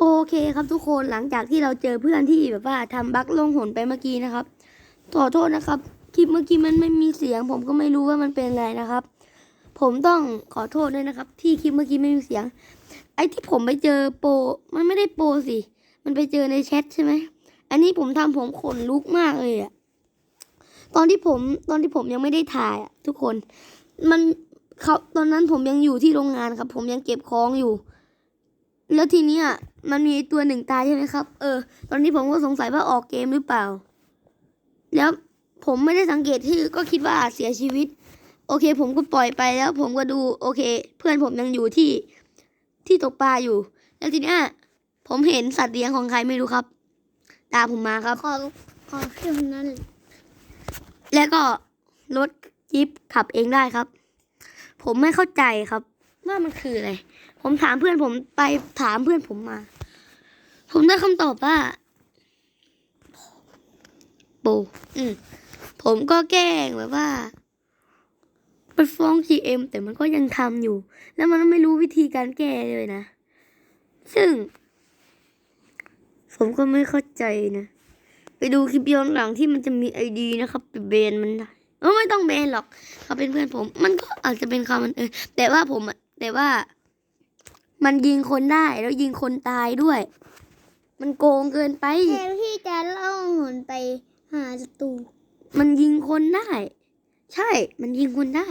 โอเคครับทุกคนหลังจากที่เราเจอเพื่อนที่แบบว่าทำบั๊กลงหนไปเมื่อกี้นะครับขอโทษนะครับ คลิปเมื่อกี้มันไม่มีเสียง ผมก็ไม่รู้ว่ามันเป็นอะไรนะครับ ผมต้องขอโทษด้วยนะครับ ที่คลิปเมื่อกี้ไม่มีเสียง ไอ้ที่ผมไปเจอโปมันไม่ได้โปสิ มันไปเจอในแชทใช่ไหมอันนี้ผมทำผมขนลุกมากเลยอะตอนที่ผมตอนที่ผมยังไม่ได้ถ่ายอะทุกคน มันเขาตอนนั้นผมยังอยู่ที่โรงงานครับ ผมยังเก็บของอยู่ แล้วทีเนี้ยมันมีตัวหนึ่งตายใช่ไหมครับ เออ ตอนนี้ผมก็สงสัยว่าออกเกมหรือเปล่า แล้วผมไม่ได้สังเกตชื่อก็คิดว่าอาจเสียชีวิต โอเค ผมก็ปล่อยไปแล้ว ผมก็ดูโอเค เพื่อนผมยังอยู่ที่ที่ตกปลาอยู่ แล้วทีเนี้ยผมเห็นสัตว์เลี้ยงของใครไม่รู้ครับ ตามผมมาครับ ขอขอแค่คนนั้น แล้วก็รถจิ๊บขับเองได้ครับ ผมไม่เข้าใจครับ ว่ามันคืออะไร ผมถามเพื่อนผมไปถามเพื่อนผมมา ผมได้คำตอบว่าโปอืมผมก็แกล้งแบบว่าไปฟ้อง GM แต่มันก็ยังทำอยู่ แล้วมันไม่รู้วิธีการแก้เลยนะ ซึ่ง ผมก็ไม่เข้าใจนะ ไปดูคลิปย้อนหลังที่มันจะมีไอดีนะครับไปเบนมันได้เออไม่ต้องเบนหรอกเขาเป็นเพื่อนผม มันก็อาจจะเป็นความมันเออแต่ว่าผมอะ แต่ว่า มันยิงคนได้แล้วยิงคนตายด้วย มันโกงเกินไปแทนที่จะล่องหนไปหาศัตรูมันยิงคนได้ ใช่ มันยิงคนได้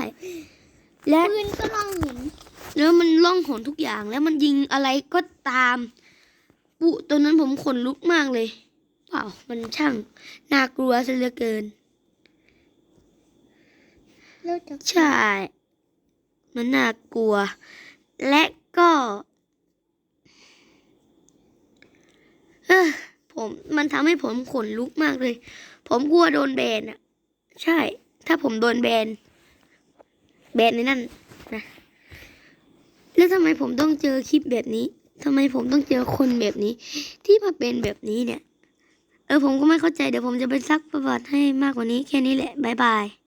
และปืนก็ล่องหนแล้วมันล่องหนทุกอย่างแล้วมันยิงอะไรก็ตามปุตัวนั้นผมขนลุกมากเลยว้าวมันช่างน่ากลัวซะเหลือเกินแล้วจะใช่ มันน่ากลัว และก็เออผมมันทำให้ผมขนลุกมากเลย ผมกลัวโดนแบนอะ ใช่ ถ้าผมโดนแบน แบนในนั่นนะแล้วทำไมผมต้องเจอคลิปแบบนี้ทำไมผมต้องเจอคนแบบนี้ ที่มาเป็นแบบนี้เนี่ย เออผมก็ไม่เข้าใจเดี๋ยวผมจะไปซักประวัติให้มากกว่านี้แค่นี้แหละ บ๊ายบาย